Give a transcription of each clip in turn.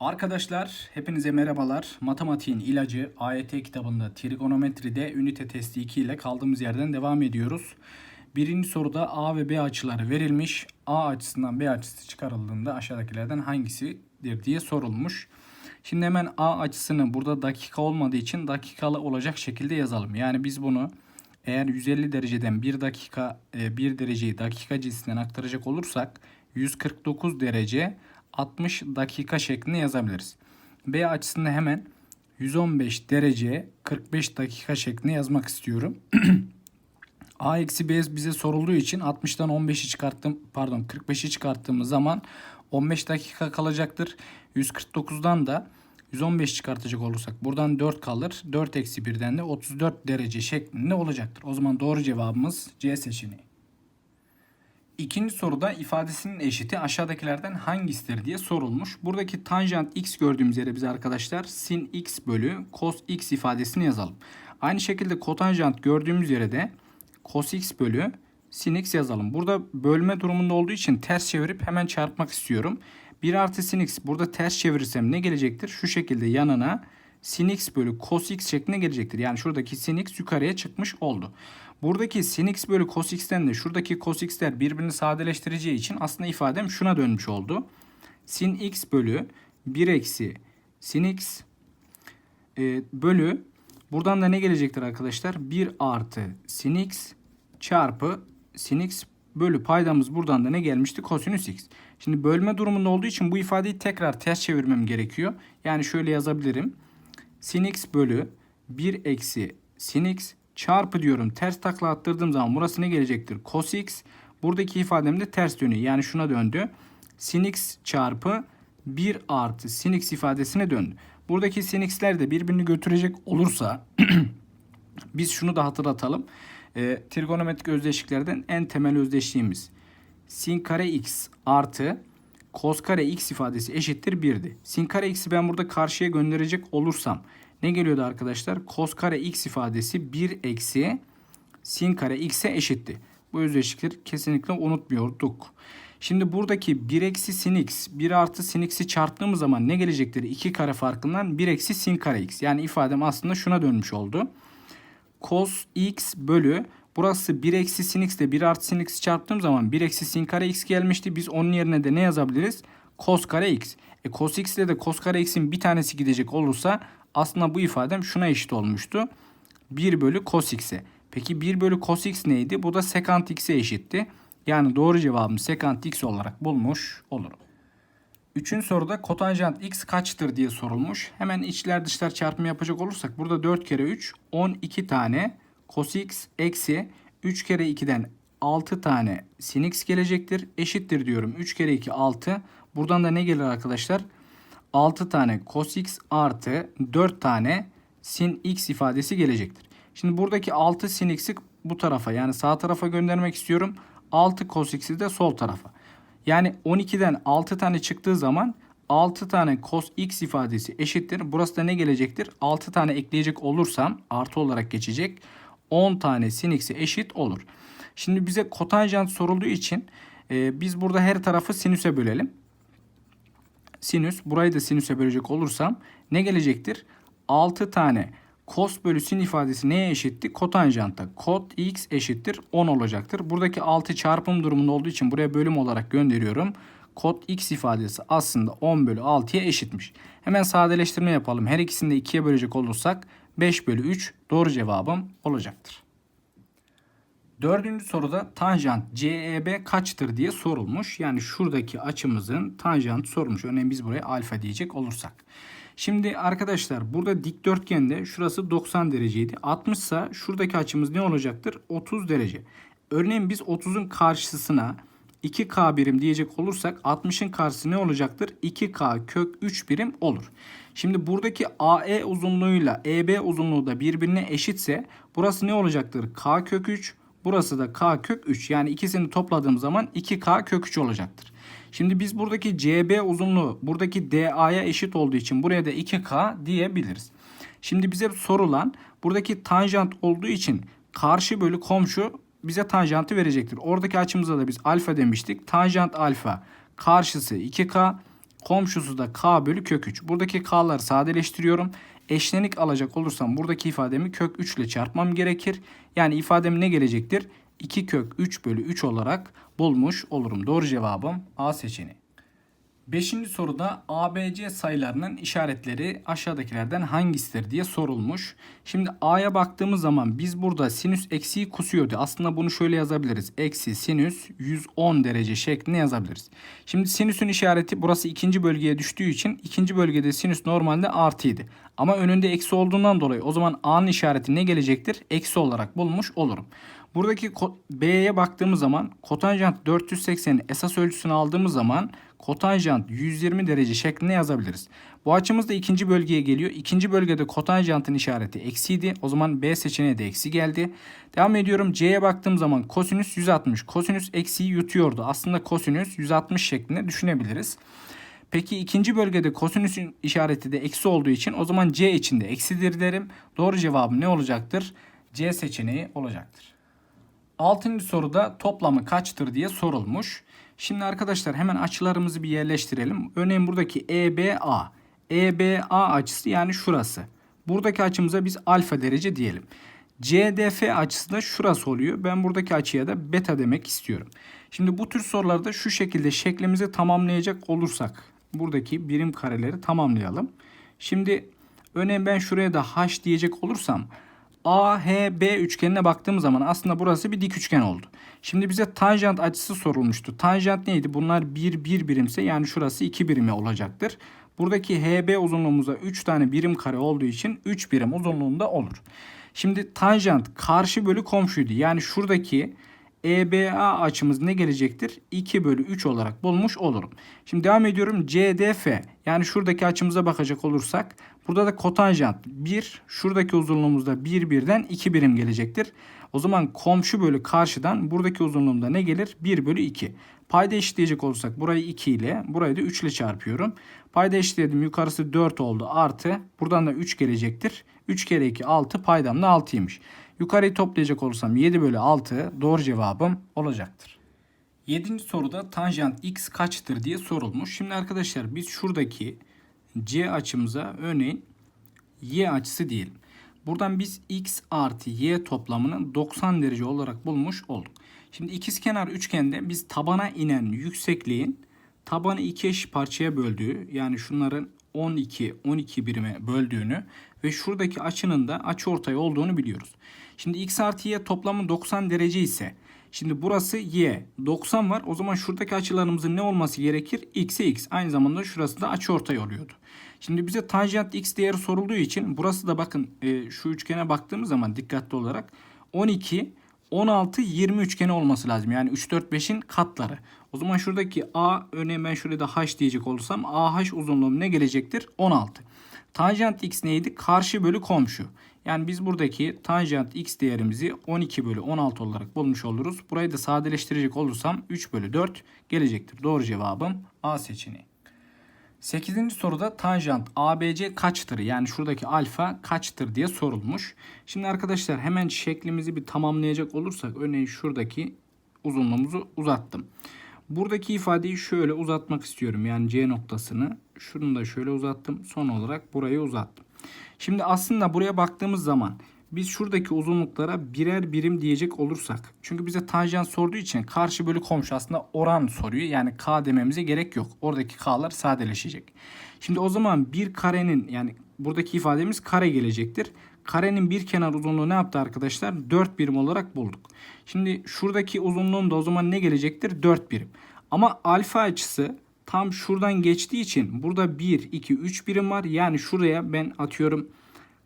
Arkadaşlar hepinize merhabalar. Matematiğin ilacı AYT kitabında trigonometride ünite testi 2 ile kaldığımız yerden devam ediyoruz. Birinci soruda A ve B açıları verilmiş. A açısından B açısı çıkarıldığında aşağıdakilerden hangisidir diye sorulmuş. Şimdi hemen A açısını burada dakika olmadığı için dakikalı olacak şekilde yazalım. Yani biz bunu eğer 150 dereceden 1 dakika 1 dereceyi dakika cinsinden aktaracak olursak 149 derece 60 dakika şeklinde yazabiliriz. B açısını hemen 115 derece 45 dakika şeklinde yazmak istiyorum. A eksi B bize sorulduğu için 60'tan 15'i çıkarttım pardon 45'i çıkarttığımız zaman 15 dakika kalacaktır. 149'dan da 115 çıkartacak olursak buradan 4 kalır. 4 eksi 1'den de 34 derece şeklinde olacaktır. O zaman doğru cevabımız C seçeneği. İkinci soruda ifadesinin eşiti aşağıdakilerden hangisidir diye sorulmuş. Buradaki tanjant x gördüğümüz yere biz arkadaşlar sin x bölü cos x ifadesini yazalım. Aynı şekilde kotanjant gördüğümüz yere de cos x bölü sin x yazalım. Burada bölme durumunda olduğu için ters çevirip hemen çarpmak istiyorum. 1 artı sin x burada ters çevirirsem ne gelecektir? Şu şekilde yanına sin x bölü cos x şeklinde gelecektir. Yani şuradaki sin x yukarıya çıkmış oldu. Buradaki sin x bölü cos x'ten de şuradaki cos x'ler birbirini sadeleştireceği için aslında ifadem şuna dönmüş oldu. Sin x bölü 1 eksi sin x e, bölü buradan da ne gelecektir arkadaşlar? 1 artı sin x çarpı sin x bölü paydamız buradan da ne gelmişti? Kosinüs x. Şimdi bölme durumunda olduğu için bu ifadeyi tekrar ters çevirmem gerekiyor. Yani şöyle yazabilirim. Sin x bölü 1 eksi sin x çarpı diyorum. Ters takla attırdığım zaman burası ne gelecektir? Cos x. Buradaki ifadem de ters dönüyor. Yani şuna döndü. Sin x çarpı 1 artı sin x ifadesine döndü. Buradaki sin x'ler de birbirini götürecek olursa biz şunu da hatırlatalım. E, trigonometrik özdeşliklerden en temel özdeşliğimiz sin kare x artı cos kare x ifadesi eşittir 1'di. Sin kare x'i ben burada karşıya gönderecek olursam ne geliyordu arkadaşlar? Cos kare x ifadesi 1 eksi sin kare x'e eşitti. Bu özdeşlikleri kesinlikle unutmuyorduk. Şimdi buradaki 1 eksi sin x 1 artı sin x'i çarptığımız zaman ne gelecektir? 2 kare farkından 1 eksi sin kare x. Yani ifadem aslında şuna dönmüş oldu. Cos x bölü burası 1 eksi sin x ile 1 artı sin x çarptığım zaman 1 eksi sin kare x gelmişti. Biz onun yerine de ne yazabiliriz? Cos kare x. E cos x ile de cos kare x'in bir tanesi gidecek olursa aslında bu ifadem şuna eşit olmuştu. 1 bölü cos x'e. Peki 1 bölü cos x neydi? Bu da sekant x'e eşitti. Yani doğru cevabım sekant x olarak bulmuş olurum. Üçüncü soruda kotanjant x kaçtır diye sorulmuş. Hemen içler dışlar çarpımı yapacak olursak burada 4 kere 3 12 tane cos x eksi 3 kere 2'den 6 tane sin x gelecektir. Eşittir diyorum. 3 kere 2 6. Buradan da ne gelir arkadaşlar? 6 tane cos x artı 4 tane sin x ifadesi gelecektir. Şimdi buradaki 6 sin x'i bu tarafa yani sağ tarafa göndermek istiyorum. 6 cos x'i de sol tarafa. Yani 12'den 6 tane çıktığı zaman 6 tane cos x ifadesi eşittir. Burası da ne gelecektir? 6 tane ekleyecek olursam artı olarak geçecek. 10 tane sin x'e eşit olur. Şimdi bize kotanjant sorulduğu için e, biz burada her tarafı sinüse bölelim. Sinüs burayı da sinüse bölecek olursam ne gelecektir? 6 tane cos bölü sin ifadesi neye eşitti? Kotanjanta. Kot x eşittir 10 olacaktır. Buradaki 6 çarpım durumunda olduğu için buraya bölüm olarak gönderiyorum. Kot x ifadesi aslında 10 bölü 6'ya eşitmiş. Hemen sadeleştirme yapalım. Her ikisini de 2'ye bölecek olursak 5 bölü 3 doğru cevabım olacaktır. Dördüncü soruda tanjant CEB kaçtır diye sorulmuş. Yani şuradaki açımızın tanjant sorulmuş. Örneğin biz buraya alfa diyecek olursak. Şimdi arkadaşlar burada dikdörtgende şurası 90 dereceydi. 60 ise şuradaki açımız ne olacaktır? 30 derece. Örneğin biz 30'un karşısına 2K birim diyecek olursak 60'ın karşısı ne olacaktır? 2K kök 3 birim olur. Şimdi buradaki AE uzunluğuyla EB uzunluğu da birbirine eşitse burası ne olacaktır? K kök 3 Burası da k kök 3. Yani ikisini topladığım zaman 2k kök 3 olacaktır. Şimdi biz buradaki CB uzunluğu buradaki DA'ya eşit olduğu için buraya da 2k diyebiliriz. Şimdi bize sorulan buradaki tanjant olduğu için karşı bölü komşu bize tanjantı verecektir. Oradaki açımıza da biz alfa demiştik. Tanjant alfa karşısı 2k Komşusu da k bölü kök 3. Buradaki k'ları sadeleştiriyorum. Eşlenik alacak olursam buradaki ifademi kök 3 ile çarpmam gerekir. Yani ifadem ne gelecektir? 2 kök 3 bölü 3 olarak bulmuş olurum. Doğru cevabım A seçeneği. Beşinci soruda ABC sayılarının işaretleri aşağıdakilerden hangisidir diye sorulmuş. Şimdi A'ya baktığımız zaman biz burada sinüs eksiği kusuyordu. Aslında bunu şöyle yazabiliriz. Eksi sinüs 110 derece şeklinde yazabiliriz. Şimdi sinüsün işareti burası ikinci bölgeye düştüğü için ikinci bölgede sinüs normalde artıydı. Ama önünde eksi olduğundan dolayı o zaman A'nın işareti ne gelecektir? Eksi olarak bulmuş olurum. Buradaki B'ye baktığımız zaman kotanjant 480'in esas ölçüsünü aldığımız zaman kotanjant 120 derece şeklinde yazabiliriz. Bu açımız da ikinci bölgeye geliyor. İkinci bölgede kotanjantın işareti eksiydi. O zaman B seçeneği de eksi geldi. Devam ediyorum. C'ye baktığım zaman kosinüs 160. Kosinüs eksiyi yutuyordu. Aslında kosinüs 160 şeklinde düşünebiliriz. Peki ikinci bölgede kosinüsün işareti de eksi olduğu için o zaman C içinde eksidir derim. Doğru cevabım ne olacaktır? C seçeneği olacaktır. Altıncı soruda toplamı kaçtır diye sorulmuş. Şimdi arkadaşlar hemen açılarımızı bir yerleştirelim. Örneğin buradaki EBA. EBA açısı yani şurası. Buradaki açımıza biz alfa derece diyelim. CDF açısı da şurası oluyor. Ben buradaki açıya da beta demek istiyorum. Şimdi bu tür sorularda şu şekilde şeklimizi tamamlayacak olursak buradaki birim kareleri tamamlayalım. Şimdi örneğin ben şuraya da h diyecek olursam AHB üçgenine baktığım zaman aslında burası bir dik üçgen oldu. Şimdi bize tanjant açısı sorulmuştu. Tanjant neydi? Bunlar 1 1 birimse yani şurası 2 birime olacaktır. Buradaki HB uzunluğumuzda 3 tane birim kare olduğu için 3 birim uzunluğunda olur. Şimdi tanjant karşı bölü komşuydu. Yani şuradaki EBA açımız ne gelecektir? 2 bölü 3 olarak bulmuş olurum. Şimdi devam ediyorum. CDF yani şuradaki açımıza bakacak olursak burada da kotanjant 1 şuradaki uzunluğumuzda 1 birden 2 birim gelecektir. O zaman komşu bölü karşıdan buradaki uzunluğumda ne gelir? 1 bölü 2. Payda eşitleyecek olursak burayı 2 ile burayı da 3 ile çarpıyorum. Payda eşitledim yukarısı 4 oldu artı buradan da 3 gelecektir. 3 kere 2 6 paydam da 6'ymış. Yukarıyı toplayacak olursam 7 bölü 6 doğru cevabım olacaktır. 7. soruda tanjant x kaçtır diye sorulmuş. Şimdi arkadaşlar biz şuradaki c açımıza örneğin y açısı diyelim. Buradan biz x artı y toplamını 90 derece olarak bulmuş olduk. Şimdi ikizkenar üçgende biz tabana inen yüksekliğin tabanı iki eş parçaya böldüğü yani şunların 12 12 birime böldüğünü ve şuradaki açının da açı ortay olduğunu biliyoruz. Şimdi x artı y toplamı 90 derece ise şimdi burası y 90 var. O zaman şuradaki açılarımızın ne olması gerekir? x'e x. Aynı zamanda şurası da açı ortay oluyordu. Şimdi bize tanjant x değeri sorulduğu için burası da bakın e, şu üçgene baktığımız zaman dikkatli olarak 12 16 20 üçgeni olması lazım. Yani 3 4 5'in katları. O zaman şuradaki a örneğin ben şurada h diyecek olursam ah uzunluğum ne gelecektir? 16. Tanjant x neydi? Karşı bölü komşu. Yani biz buradaki tanjant x değerimizi 12 bölü 16 olarak bulmuş oluruz. Burayı da sadeleştirecek olursam 3 bölü 4 gelecektir. Doğru cevabım A seçeneği. 8. soruda tanjant ABC kaçtır? Yani şuradaki alfa kaçtır diye sorulmuş. Şimdi arkadaşlar hemen şeklimizi bir tamamlayacak olursak örneğin şuradaki uzunluğumuzu uzattım. Buradaki ifadeyi şöyle uzatmak istiyorum. Yani C noktasını. Şunu da şöyle uzattım. Son olarak burayı uzattım. Şimdi aslında buraya baktığımız zaman biz şuradaki uzunluklara birer birim diyecek olursak. Çünkü bize tanjant sorduğu için karşı bölü komşu aslında oran soruyor. Yani k dememize gerek yok. Oradaki k'lar sadeleşecek. Şimdi o zaman bir karenin yani buradaki ifademiz kare gelecektir. Karenin bir kenar uzunluğu ne yaptı arkadaşlar? 4 birim olarak bulduk. Şimdi şuradaki uzunluğun da o zaman ne gelecektir? 4 birim. Ama alfa açısı tam şuradan geçtiği için burada 1, 2, 3 birim var. Yani şuraya ben atıyorum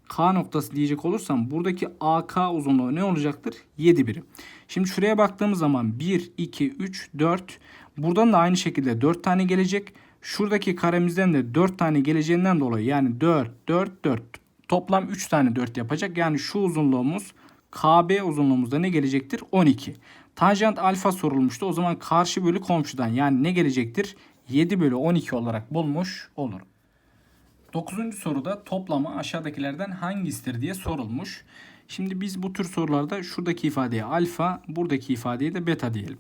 K noktası diyecek olursam buradaki AK uzunluğu ne olacaktır? 7 birim. Şimdi şuraya baktığımız zaman 1, 2, 3, 4. Buradan da aynı şekilde 4 tane gelecek. Şuradaki karemizden de 4 tane geleceğinden dolayı yani 4, 4, 4. Toplam 3 tane 4 yapacak. Yani şu uzunluğumuz KB uzunluğumuzda ne gelecektir? 12. Tanjant alfa sorulmuştu. O zaman karşı bölü komşudan yani ne gelecektir? 7 bölü 12 olarak bulmuş olurum. 9. soruda toplamı aşağıdakilerden hangisidir diye sorulmuş. Şimdi biz bu tür sorularda şuradaki ifadeye alfa, buradaki ifadeye de beta diyelim.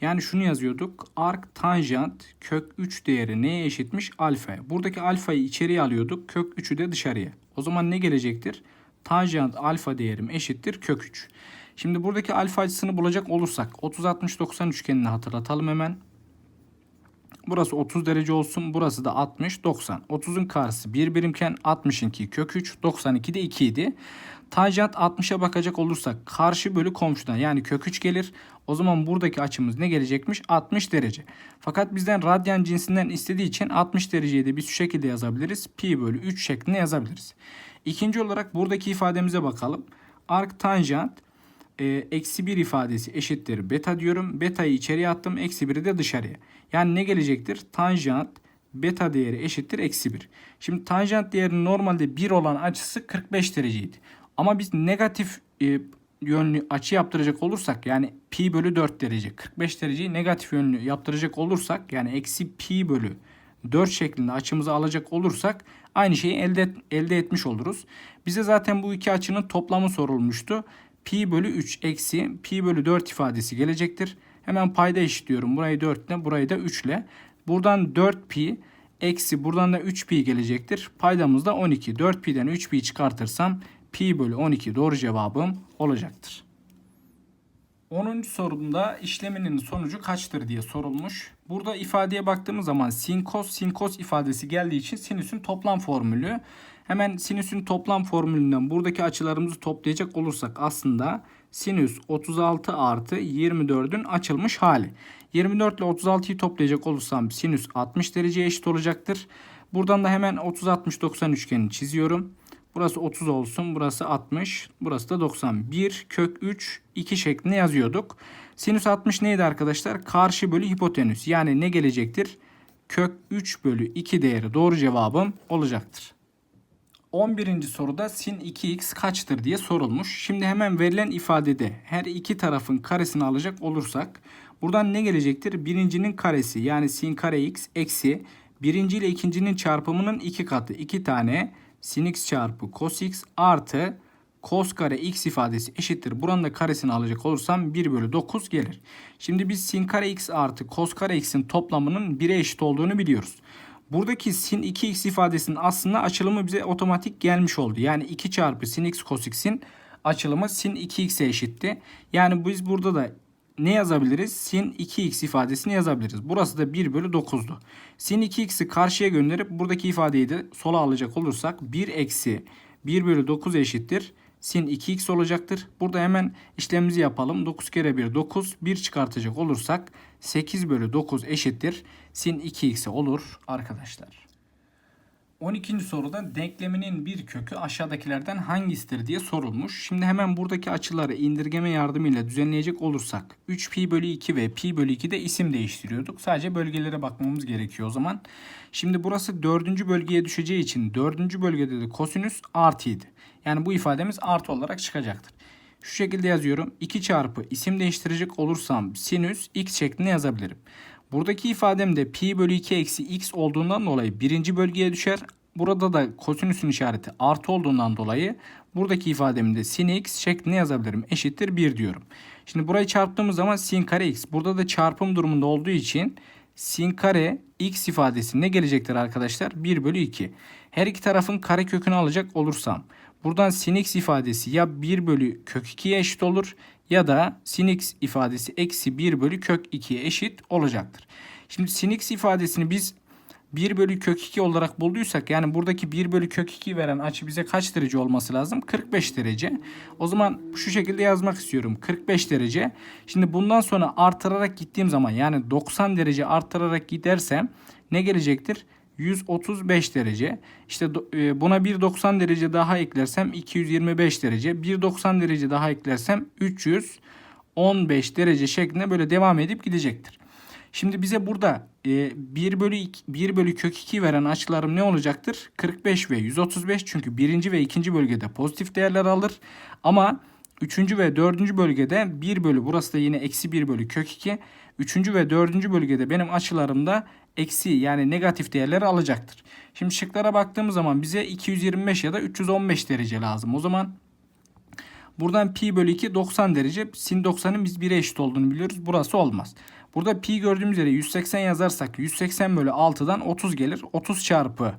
Yani şunu yazıyorduk. Ark tanjant kök 3 değeri neye eşitmiş? Alfaya. Buradaki alfayı içeriye alıyorduk. Kök 3'ü de dışarıya. O zaman ne gelecektir? Tanjant alfa değerim eşittir kök 3. Şimdi buradaki alfa açısını bulacak olursak 30-60-90 üçgenini hatırlatalım hemen. Burası 30 derece olsun. Burası da 60, 90. 30'un karşısı 1 birimken 60'ınki kök 3, 92 de 2 idi. Tanjant 60'a bakacak olursak karşı bölü komşudan yani kök 3 gelir. O zaman buradaki açımız ne gelecekmiş? 60 derece. Fakat bizden radyan cinsinden istediği için 60 dereceyi de biz şu şekilde yazabiliriz. Pi bölü 3 şeklinde yazabiliriz. İkinci olarak buradaki ifademize bakalım. Ark tanjant eksi 1 ifadesi eşittir beta diyorum. Beta'yı içeriye attım. Eksi 1'i de dışarıya. Yani ne gelecektir? Tanjant beta değeri eşittir eksi 1. Şimdi tanjant değeri normalde 1 olan açısı 45 dereceydi. Ama biz negatif e, yönlü açı yaptıracak olursak yani pi bölü 4 derece 45 dereceyi negatif yönlü yaptıracak olursak yani eksi pi bölü 4 şeklinde açımızı alacak olursak aynı şeyi elde, elde etmiş oluruz. Bize zaten bu iki açının toplamı sorulmuştu. Pi bölü 3 eksi pi bölü 4 ifadesi gelecektir. Hemen payda eşitliyorum. Burayı 4 ile burayı da 3 ile. Buradan 4 pi eksi buradan da 3 pi gelecektir. Paydamız da 12. 4 pi'den 3 pi çıkartırsam pi bölü 12 doğru cevabım olacaktır. 10. sorumda işleminin sonucu kaçtır diye sorulmuş. Burada ifadeye baktığımız zaman sin cos sin cos ifadesi geldiği için sinüsün toplam formülü. Hemen sinüsün toplam formülünden buradaki açılarımızı toplayacak olursak aslında sinüs 36 artı 24'ün açılmış hali. 24 ile 36'yı toplayacak olursam sinüs 60 dereceye eşit olacaktır. Buradan da hemen 30-60-90 üçgenini çiziyorum. Burası 30 olsun. Burası 60. Burası da 90. 1 kök 3 2 şeklinde yazıyorduk. Sinüs 60 neydi arkadaşlar? Karşı bölü hipotenüs. Yani ne gelecektir? Kök 3 bölü 2 değeri doğru cevabım olacaktır. 11. soruda sin 2x kaçtır diye sorulmuş. Şimdi hemen verilen ifadede her iki tarafın karesini alacak olursak buradan ne gelecektir? Birincinin karesi yani sin kare x eksi birinci ile ikincinin çarpımının iki katı. iki tane sin x çarpı cos x artı cos kare x ifadesi eşittir. Buranın da karesini alacak olursam 1 bölü 9 gelir. Şimdi biz sin kare x artı cos kare x'in toplamının 1'e eşit olduğunu biliyoruz. Buradaki sin 2x ifadesinin aslında açılımı bize otomatik gelmiş oldu. Yani 2 çarpı sin x cos x'in açılımı sin 2x'e eşitti. Yani biz burada da ne yazabiliriz? Sin 2x ifadesini yazabiliriz. Burası da 1 bölü 9'du. Sin 2x'i karşıya gönderip buradaki ifadeyi de sola alacak olursak 1 eksi 1 bölü 9 eşittir. Sin 2x olacaktır. Burada hemen işlemimizi yapalım. 9 kere 1 9. 1 çıkartacak olursak 8 bölü 9 eşittir. Sin 2x olur arkadaşlar. 12. soruda denkleminin bir kökü aşağıdakilerden hangisidir diye sorulmuş. Şimdi hemen buradaki açıları indirgeme yardımıyla düzenleyecek olursak 3 pi bölü 2 ve pi bölü 2 de isim değiştiriyorduk. Sadece bölgelere bakmamız gerekiyor o zaman. Şimdi burası dördüncü bölgeye düşeceği için dördüncü bölgede de kosinüs artıydı. Yani bu ifademiz artı olarak çıkacaktır. Şu şekilde yazıyorum. 2 çarpı isim değiştirecek olursam sinüs x şeklinde yazabilirim. Buradaki ifademde pi bölü 2 eksi x olduğundan dolayı birinci bölgeye düşer. Burada da kosinüsün işareti artı olduğundan dolayı buradaki ifademde sin x şeklinde yazabilirim. Eşittir 1 diyorum. Şimdi burayı çarptığımız zaman sin kare x. Burada da çarpım durumunda olduğu için sin kare x ifadesi ne gelecektir arkadaşlar? 1 bölü 2. Her iki tarafın kare kökünü alacak olursam buradan sin x ifadesi ya 1 bölü kök 2'ye eşit olur ya da sin x ifadesi eksi 1 bölü kök 2'ye eşit olacaktır. Şimdi sin x ifadesini biz 1 bölü kök 2 olarak bulduysak yani buradaki 1 bölü kök 2 veren açı bize kaç derece olması lazım? 45 derece. O zaman şu şekilde yazmak istiyorum. 45 derece. Şimdi bundan sonra artırarak gittiğim zaman yani 90 derece artırarak gidersem ne gelecektir? 135 derece. İşte e, buna 1.90 derece daha eklersem 225 derece. 1.90 derece daha eklersem 315 derece şeklinde böyle devam edip gidecektir. Şimdi bize burada e, 1 bölü 2, 1 bölü kök 2 veren açılarım ne olacaktır? 45 ve 135 çünkü birinci ve ikinci bölgede pozitif değerler alır. Ama üçüncü ve dördüncü bölgede 1 bölü burası da yine eksi 1 bölü kök 2. Üçüncü ve dördüncü bölgede benim açılarımda eksi yani negatif değerleri alacaktır. Şimdi şıklara baktığımız zaman bize 225 ya da 315 derece lazım. O zaman Buradan pi bölü 2 90 derece. Sin 90'ın biz 1'e eşit olduğunu biliyoruz. Burası olmaz. Burada pi gördüğümüz yere 180 yazarsak 180 bölü 6'dan 30 gelir. 30 çarpı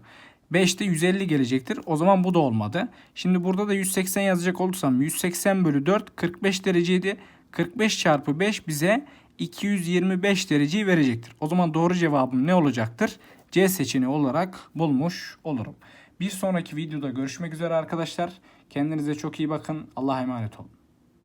5 de 150 gelecektir. O zaman bu da olmadı. Şimdi burada da 180 yazacak olursam 180 bölü 4 45 dereceydi. 45 çarpı 5 bize 225 dereceyi verecektir. O zaman doğru cevabım ne olacaktır? C seçeneği olarak bulmuş olurum. Bir sonraki videoda görüşmek üzere arkadaşlar. Kendinize çok iyi bakın. Allah'a emanet olun.